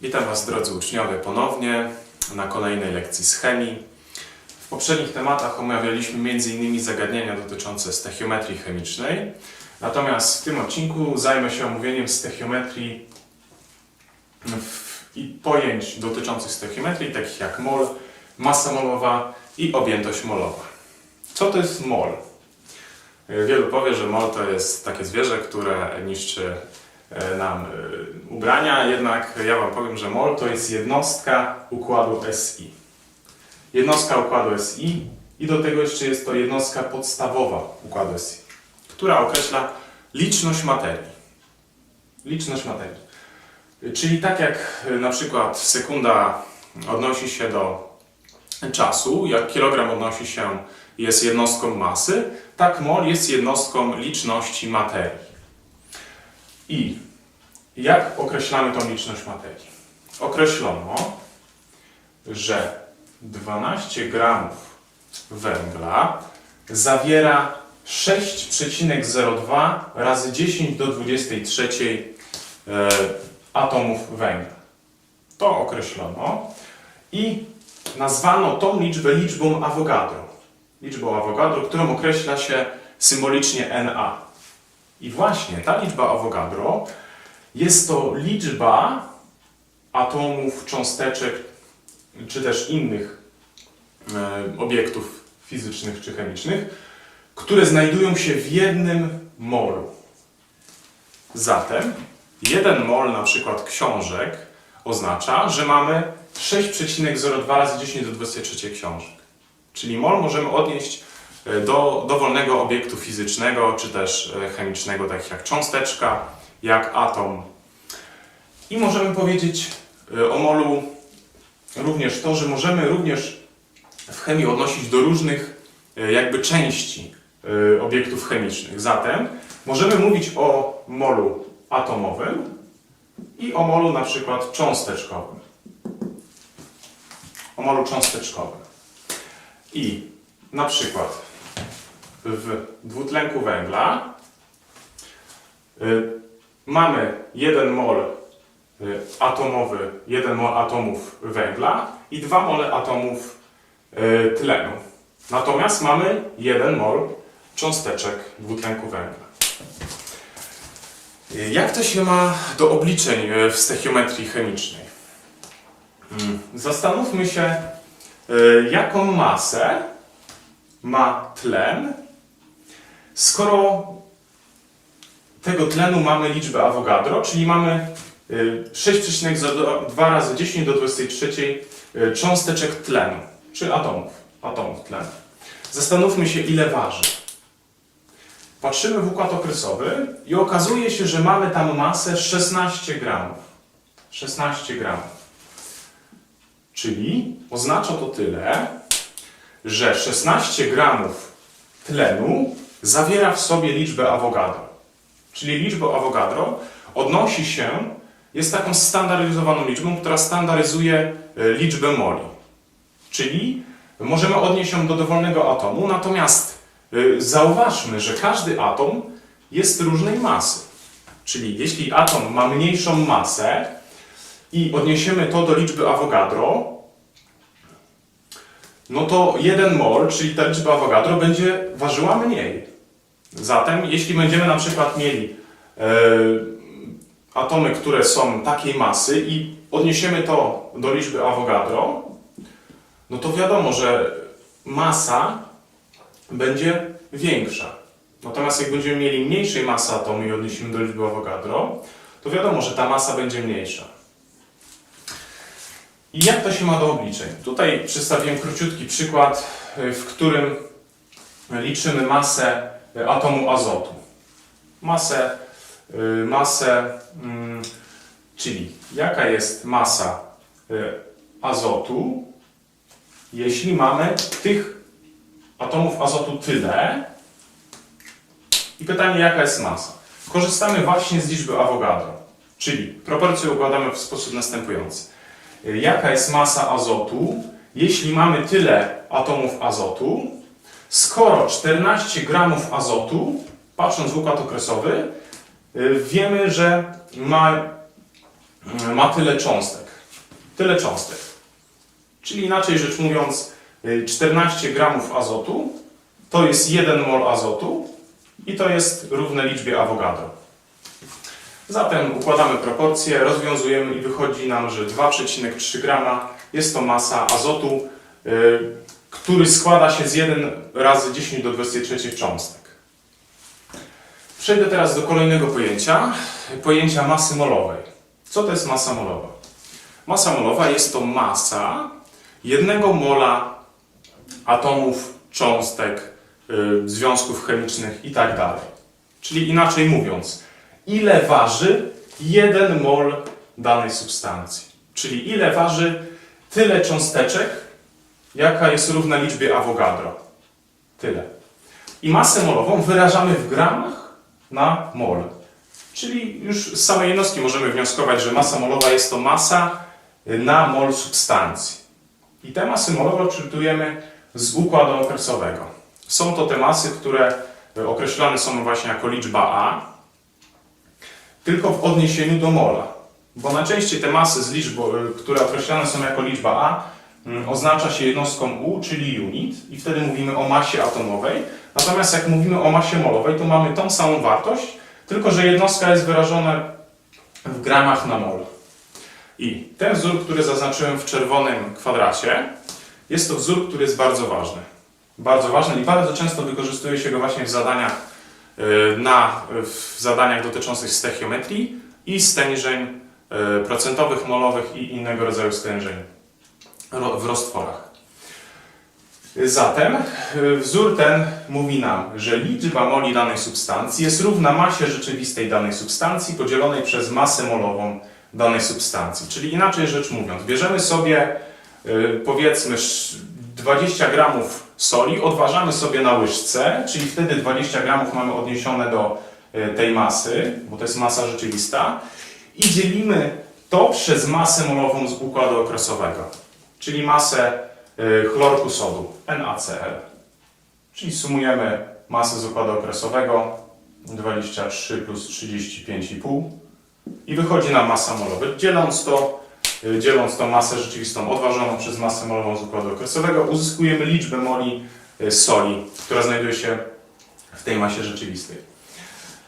Witam Was drodzy uczniowie ponownie na kolejnej lekcji z chemii. W poprzednich tematach omawialiśmy m.in. zagadnienia dotyczące stechiometrii chemicznej. Natomiast w tym odcinku zajmę się omówieniem stechiometrii pojęć dotyczących stechiometrii, takich jak mol, masa molowa i objętość molowa. Co to jest mol? Wielu powie, że mol to jest takie zwierzę, które niszczy e, nam e, ubrania, jednak ja Wam powiem, że mol to jest jednostka układu SI. Jednostka układu SI i do tego jeszcze jest to jednostka podstawowa układu SI, która określa liczność materii. Liczność materii. Czyli tak jak e, na przykład sekunda odnosi się do czasu, jak kilogram odnosi się, jest jednostką masy, tak mol jest jednostką liczności materii. I jak określamy tą liczność materii? Określono, że 12 gramów węgla zawiera 6,02 razy 10 do 23 e, atomów węgla. To określono i nazwano tą liczbę liczbą Avogadro. Liczbą Avogadro, którą określa się symbolicznie Na. I właśnie ta liczba Avogadro jest to liczba atomów, cząsteczek, czy też innych e, obiektów fizycznych czy chemicznych, które znajdują się w jednym molu. Zatem jeden mol na przykład książek oznacza, że mamy 6,02 razy 10 do 23 książek. Czyli mol możemy odnieść e, do dowolnego obiektu fizycznego czy też e, chemicznego, takich jak cząsteczka, jak atom. I możemy powiedzieć e, o molu również to, że możemy również w chemii odnosić do różnych jakby części obiektów chemicznych. Zatem możemy mówić o molu atomowym i o molu na przykład cząsteczkowym. O molu cząsteczkowym. I na przykład w dwutlenku węgla y, mamy jeden mol y, atomowy, jeden mol atomów węgla i dwa mole atomów y, tlenu. Natomiast mamy jeden mol cząsteczek dwutlenku węgla. Jak to się ma do obliczeń y, w stechiometrii chemicznej? Mm, Zastanówmy się, y, jaką masę ma tlen, skoro tego tlenu mamy liczbę Avogadro, czyli mamy y, 6,2 razy 10 do 23 y, cząsteczek tlenu, czy atomów, atomów tlenu. Zastanówmy się, ile waży. Patrzymy w układ okresowy i okazuje się, że mamy tam masę 16 gramów. 16 gramów. Czyli oznacza to tyle, że 16 gramów tlenu zawiera w sobie liczbę Avogadro. Czyli liczba Avogadro odnosi się, jest taką standaryzowaną liczbą, która standaryzuje e, liczbę moli. Czyli możemy odnieść ją do dowolnego atomu, natomiast zauważmy, że każdy atom jest różnej masy. Czyli jeśli atom ma mniejszą masę i odniesiemy to do liczby Avogadro, no to 1 mol, czyli ta liczba Avogadro, będzie ważyła mniej. Zatem, jeśli będziemy na przykład mieli e, atomy, które są takiej masy i odniesiemy to do liczby Avogadro, no to wiadomo, że masa będzie większa. Natomiast jak będziemy mieli mniejszej masy atomu i odniesiemy do liczby Avogadro, to wiadomo, że ta masa będzie mniejsza. I jak to się ma do obliczeń? Tutaj przedstawiłem króciutki przykład, y, w którym liczymy masę y, atomu azotu. Masę, y, masę, mm, czyli jaka jest masa azotu, jeśli mamy tych atomów azotu tyle. I pytanie, jaka jest masa? Korzystamy właśnie z liczby Avogadro. Czyli proporcje układamy w sposób następujący. Jaka jest masa azotu, jeśli mamy tyle atomów azotu, skoro 14 gramów azotu, patrząc w układ okresowy, wiemy, że ma, ma tyle cząstek. Tyle cząstek. Czyli inaczej rzecz mówiąc, 14 gramów azotu to jest 1 mol azotu i to jest równe liczbie Avogadro. Zatem układamy proporcje, rozwiązujemy i wychodzi nam, że 2,3 grama jest to masa azotu, y, który składa się z 1 razy 10 do 23 cząstek. Przejdę teraz do kolejnego pojęcia, pojęcia masy molowej. Co to jest masa molowa? Masa molowa jest to masa jednego mola atomów, cząstek, y, związków chemicznych i tak. Czyli inaczej mówiąc, ile waży jeden mol danej substancji. Czyli ile waży tyle cząsteczek, jaka jest równa liczbie Avogadro. Tyle. I masę molową wyrażamy w gramach na mol. Czyli już z samej jednostki możemy wnioskować, że masa molowa jest to masa na mol substancji. I te masy molowe odczytujemy z układu okresowego. Są to te masy, które y, określane są właśnie jako liczba A, tylko w odniesieniu do mola. Bo najczęściej te masy z liczb, y, które określane są jako liczba A, mm, oznacza się jednostką U, czyli unit, i wtedy mówimy o masie atomowej. Natomiast jak mówimy o masie molowej, to mamy tą samą wartość, tylko że jednostka jest wyrażona w gramach na mol. I ten wzór, który zaznaczyłem w czerwonym kwadracie, jest to wzór, który jest bardzo ważny. Bardzo ważny i bardzo często wykorzystuje się go właśnie w zadaniach, y, na, w zadaniach dotyczących stechiometrii i stężeń y, procentowych, molowych i innego rodzaju stężeń w roztworach. Zatem y, wzór ten mówi nam, że liczba moli danej substancji jest równa masie rzeczywistej danej substancji podzielonej przez masę molową danej substancji. Czyli inaczej rzecz mówiąc, bierzemy sobie powiedzmy sz- 20 gramów soli, odważamy sobie na łyżce, czyli wtedy 20 gramów mamy odniesione do y, tej masy, bo to jest masa rzeczywista, i dzielimy to przez masę molową z układu okresowego, czyli masę y, chlorku sodu, NaCl. Czyli sumujemy masę z układu okresowego 23 plus 35,5 i wychodzi nam masa molowa. Dzieląc to, y, dzieląc tą masę rzeczywistą odważoną przez masę molową z układu okresowego, uzyskujemy liczbę moli y, soli, która znajduje się w tej masie rzeczywistej.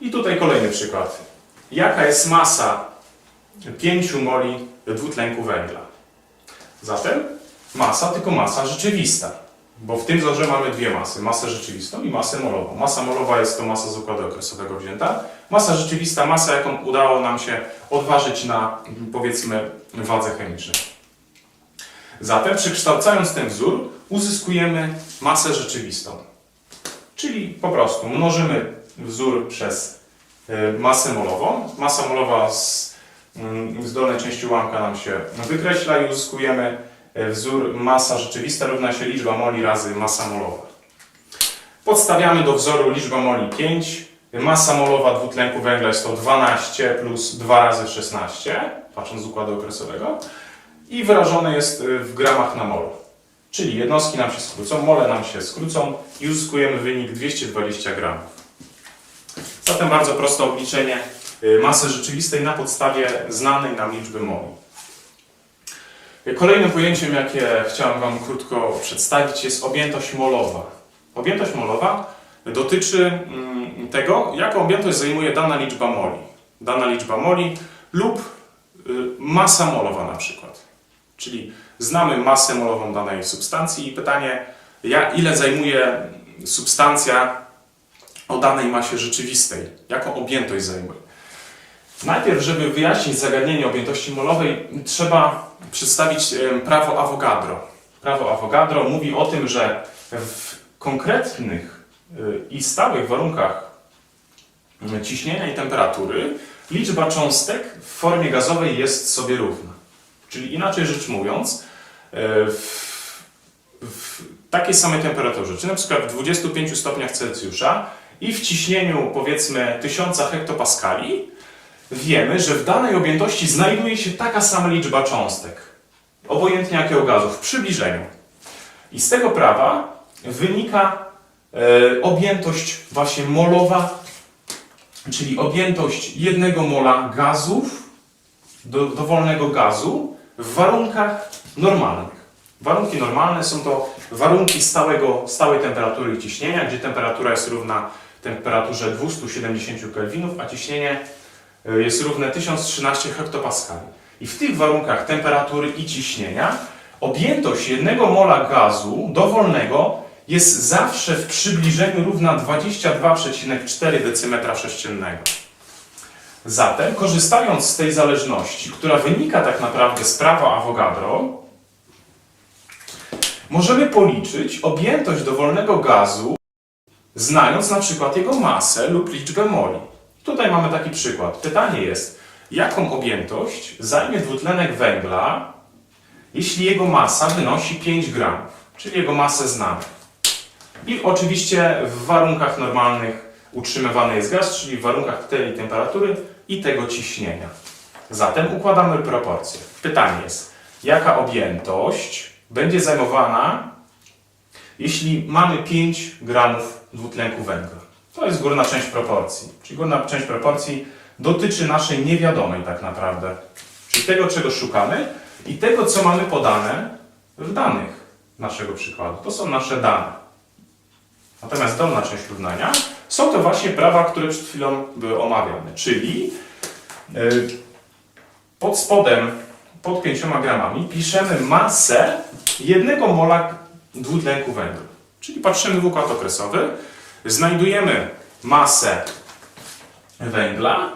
I tutaj kolejny przykład. Jaka jest masa 5 moli dwutlenku węgla? Zatem masa, tylko masa rzeczywista. Bo w tym wzorze mamy dwie masy, masę rzeczywistą i masę molową. Masa molowa jest to masa z układu okresowego wzięta. Masa rzeczywista, masa jaką udało nam się odważyć na powiedzmy wadze chemicznej. Zatem przekształcając ten wzór uzyskujemy masę rzeczywistą. Czyli po prostu mnożymy wzór przez y, masę molową. Masa molowa z, mm, z dolnej części ułamka nam się wykreśla i uzyskujemy y, wzór masa rzeczywista równa się liczba moli razy masa molowa. Podstawiamy do wzoru liczba moli 5. Masa molowa dwutlenku węgla jest to 12 plus 2 razy 16, patrząc z układu okresowego. I wyrażone jest y, w gramach na mol. Czyli jednostki nam się skrócą, mole nam się skrócą i uzyskujemy wynik 220 gramów. Zatem bardzo proste obliczenie y, masy rzeczywistej na podstawie znanej nam liczby moli. Y, Kolejnym pojęciem, jakie chciałem Wam krótko przedstawić, jest objętość molowa. Objętość molowa dotyczy mm, tego, jaką objętość zajmuje dana liczba moli. Dana liczba moli lub masa molowa na przykład. Czyli znamy masę molową danej substancji i pytanie, ile zajmuje substancja o danej masie rzeczywistej, jaką objętość zajmuje. Najpierw, żeby wyjaśnić zagadnienie objętości molowej, trzeba przedstawić em, prawo Avogadro. Prawo Avogadro mówi o tym, że w konkretnych y, i stałych warunkach y, ciśnienia i temperatury liczba cząstek w formie gazowej jest sobie równa. Czyli inaczej rzecz mówiąc, y, w, w takiej samej temperaturze, czy na przykład w 25 stopniach Celsjusza i w ciśnieniu powiedzmy 1000 hektopaskali, wiemy, że w danej objętości znajduje się taka sama liczba cząstek, obojętnie jakiego gazu, w przybliżeniu. I z tego prawa wynika e, objętość właśnie molowa, czyli objętość jednego mola gazów, do, dowolnego gazu w warunkach normalnych. Warunki normalne są to warunki stałego, stałej temperatury i ciśnienia, gdzie temperatura jest równa temperaturze 270 kelwinów, a ciśnienie y, jest równe 1013 hektopaskali. I w tych warunkach temperatury i ciśnienia objętość jednego mola gazu dowolnego jest zawsze w przybliżeniu równa 22,4 decymetra sześciennego. Zatem, korzystając z tej zależności, która wynika tak naprawdę z prawa Avogadro, możemy policzyć objętość dowolnego gazu, znając na przykład jego masę lub liczbę moli. Tutaj mamy taki przykład. Pytanie jest, jaką objętość zajmie dwutlenek węgla, jeśli jego masa wynosi 5 gramów, czyli jego masę znamy. I oczywiście w warunkach normalnych utrzymywany jest gaz, czyli w warunkach tej temperatury i tego ciśnienia. Zatem układamy proporcje. Pytanie jest, jaka objętość będzie zajmowana, jeśli mamy 5 gramów dwutlenku węgla? To jest górna część proporcji. Czyli górna część proporcji dotyczy naszej niewiadomej tak naprawdę. Czyli tego, czego szukamy i tego, co mamy podane w danych naszego przykładu. To są nasze dane. Natomiast dolna część równania są to właśnie prawa, które przed chwilą były omawiane, czyli yy, pod spodem, pod 5 gramami piszemy masę jednego mola dwutlenku węgla. Czyli patrzymy w układ okresowy, znajdujemy masę węgla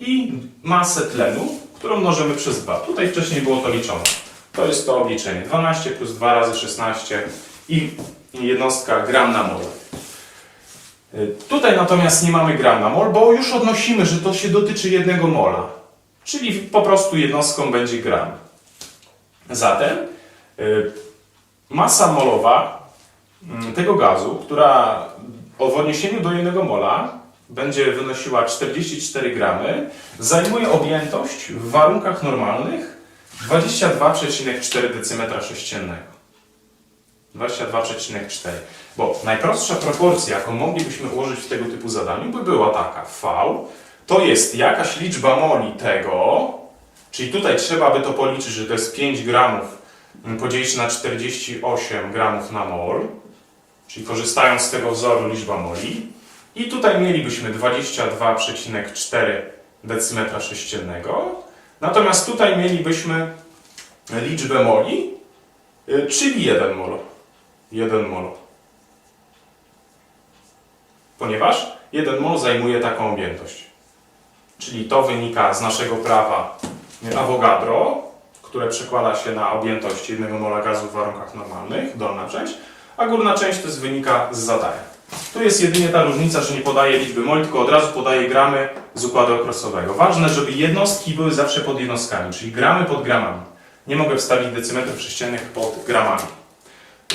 i masę tlenu, którą mnożymy przez 2. Tutaj wcześniej było to liczone. To jest to obliczenie. 12 plus 2 razy 16 i jednostka gram na mol. Y, Tutaj natomiast nie mamy gram na mol, bo już odnosimy, że to się dotyczy jednego mola. Czyli po prostu jednostką będzie gram. Zatem y, masa molowa mm, tego gazu, która w odniesieniu do jednego mola będzie wynosiła 44 gramy, zajmuje objętość w warunkach normalnych 22,4 decymetra sześciennego. 22,4. Bo najprostsza proporcja, jaką moglibyśmy ułożyć w tego typu zadaniu, by była taka. V to jest jakaś liczba moli tego, czyli tutaj trzeba by to policzyć, że to jest 5 gramów mm, podzielić na 48 gramów na mol, czyli korzystając z tego wzoru liczba moli. I tutaj mielibyśmy 22,4 decymetra sześciennego. Natomiast tutaj mielibyśmy liczbę moli, y, czyli 1 mol. 1 mol. Ponieważ 1 mol zajmuje taką objętość. Czyli to wynika z naszego prawa Avogadro, które przekłada się na objętość 1 mola gazu w warunkach normalnych, dolna część, a górna część to jest wynika z zadania. Tu jest jedynie ta różnica, że nie podaje liczby moli, tylko od razu podaje gramy z układu okresowego. Ważne, żeby jednostki były zawsze pod jednostkami, czyli gramy pod gramami. Nie mogę wstawić decymetrów sześciennych pod gramami.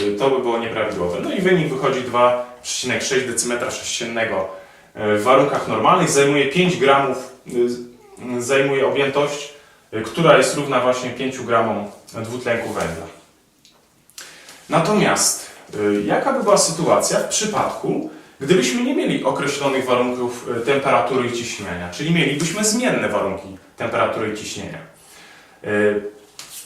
Y, To by było nieprawidłowe. No i wynik wychodzi 2,6 decymetra sześciennego y, w warunkach normalnych. Zajmuje 5 gramów, y, zajmuje objętość, która jest równa właśnie 5 gramom dwutlenku węgla. Natomiast jaka by była sytuacja w przypadku, gdybyśmy nie mieli określonych warunków temperatury i ciśnienia, czyli mielibyśmy zmienne warunki temperatury i ciśnienia?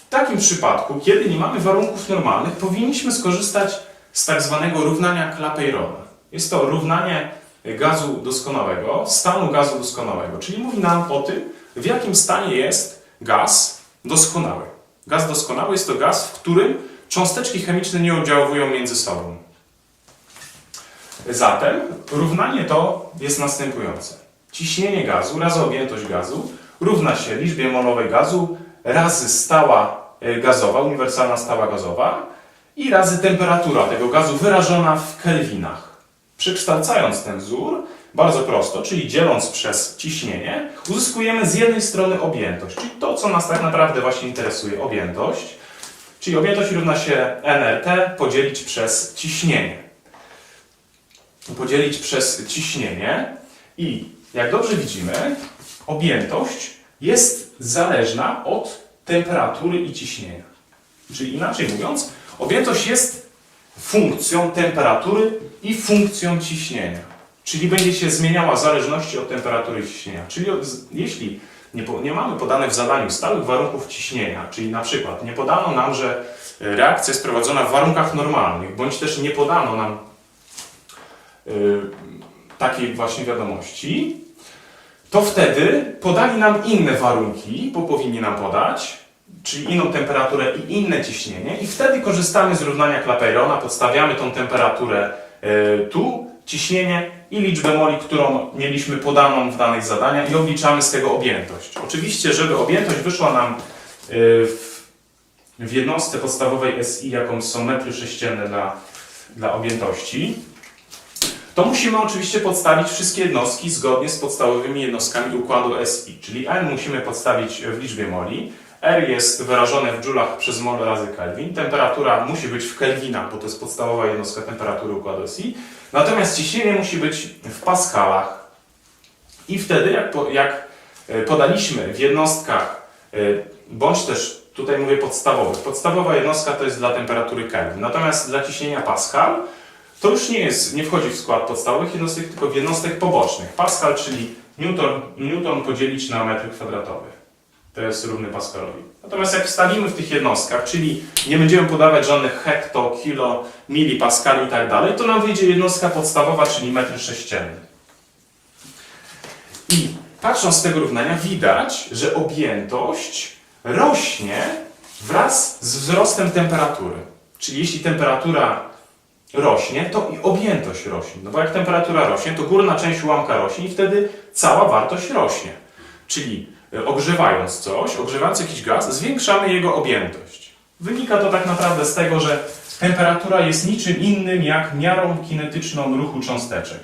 W takim przypadku, kiedy nie mamy warunków normalnych, powinniśmy skorzystać z tak zwanego równania Clapeyrona. Jest to równanie gazu doskonałego, stanu gazu doskonałego, czyli mówi nam o tym, w jakim stanie jest gaz doskonały. Gaz doskonały jest to gaz, w którym cząsteczki chemiczne nie oddziałują między sobą. Zatem równanie to jest następujące. Ciśnienie gazu razy objętość gazu równa się liczbie molowej gazu razy stała e, gazowa, uniwersalna stała gazowa i razy temperatura tego gazu wyrażona w kelwinach. Przekształcając ten wzór, bardzo prosto, czyli dzieląc przez ciśnienie, uzyskujemy z jednej strony objętość, czyli to, co nas tak naprawdę właśnie interesuje, objętość, czyli objętość równa się nRT podzielić przez ciśnienie. Podzielić przez ciśnienie i jak dobrze widzimy, objętość jest zależna od temperatury i ciśnienia. Czyli inaczej mówiąc, objętość jest funkcją temperatury i funkcją ciśnienia. Czyli będzie się zmieniała w zależności od temperatury i ciśnienia. Czyli od, jeśli nie, po, nie mamy podanych w zadaniu stałych warunków ciśnienia, czyli na przykład nie podano nam, że e, reakcja jest prowadzona w warunkach normalnych, bądź też nie podano nam y, takiej właśnie wiadomości, to wtedy podali nam inne warunki, bo powinni nam podać, czyli inną temperaturę i inne ciśnienie, i wtedy korzystamy z równania Clapeyrona, podstawiamy tą temperaturę y, tu, ciśnienie i liczbę moli, którą mieliśmy podaną w danych zadaniach i obliczamy z tego objętość. Oczywiście, żeby objętość wyszła nam w, w jednostce podstawowej SI, jaką są metry sześcienne dla, dla objętości, to musimy oczywiście podstawić wszystkie jednostki zgodnie z podstawowymi jednostkami układu SI, czyli N musimy podstawić w liczbie moli, R jest wyrażone w joulach przez mol razy Kelvin, temperatura musi być w kelwinach, bo to jest podstawowa jednostka temperatury układu SI, natomiast ciśnienie musi być w paskalach. I wtedy, jak, po, jak e, podaliśmy w jednostkach, e, bądź też tutaj mówię podstawowych, podstawowa jednostka to jest dla temperatury Kelvin, natomiast dla ciśnienia Pascal to już nie jest, nie wchodzi w skład podstawowych jednostek, tylko w jednostek pobocznych. Pascal, czyli Newton, Newton podzielić na metry kwadratowe. To jest równy Pascalowi. Natomiast jak wstawimy w tych jednostkach, czyli nie będziemy podawać żadnych hekto, kilo, mili, paskali i tak dalej, to nam wyjdzie jednostka podstawowa, czyli metr sześcienny. I patrząc z tego równania widać, że objętość rośnie wraz z wzrostem temperatury. Czyli jeśli temperatura rośnie, to i objętość rośnie. No bo jak temperatura rośnie, to górna część ułamka rośnie i wtedy cała wartość rośnie. Czyli e, ogrzewając coś, ogrzewając jakiś gaz, zwiększamy jego objętość. Wynika to tak naprawdę z tego, że temperatura jest niczym innym jak miarą kinetyczną ruchu cząsteczek.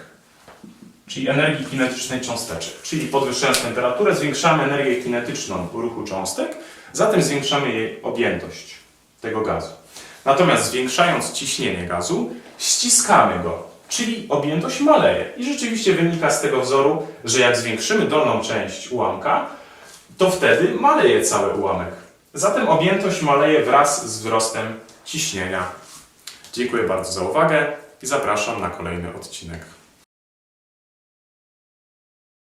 Czyli energii kinetycznej cząsteczek. Czyli podwyższając temperaturę, zwiększamy energię kinetyczną ruchu cząstek, zatem zwiększamy jej objętość tego gazu. Natomiast zwiększając ciśnienie gazu, ściskamy go, czyli objętość maleje. I rzeczywiście wynika z tego wzoru, że jak zwiększymy dolną część ułamka, to wtedy maleje cały ułamek. Zatem objętość maleje wraz z wzrostem ciśnienia. Dziękuję bardzo za uwagę i zapraszam na kolejny odcinek.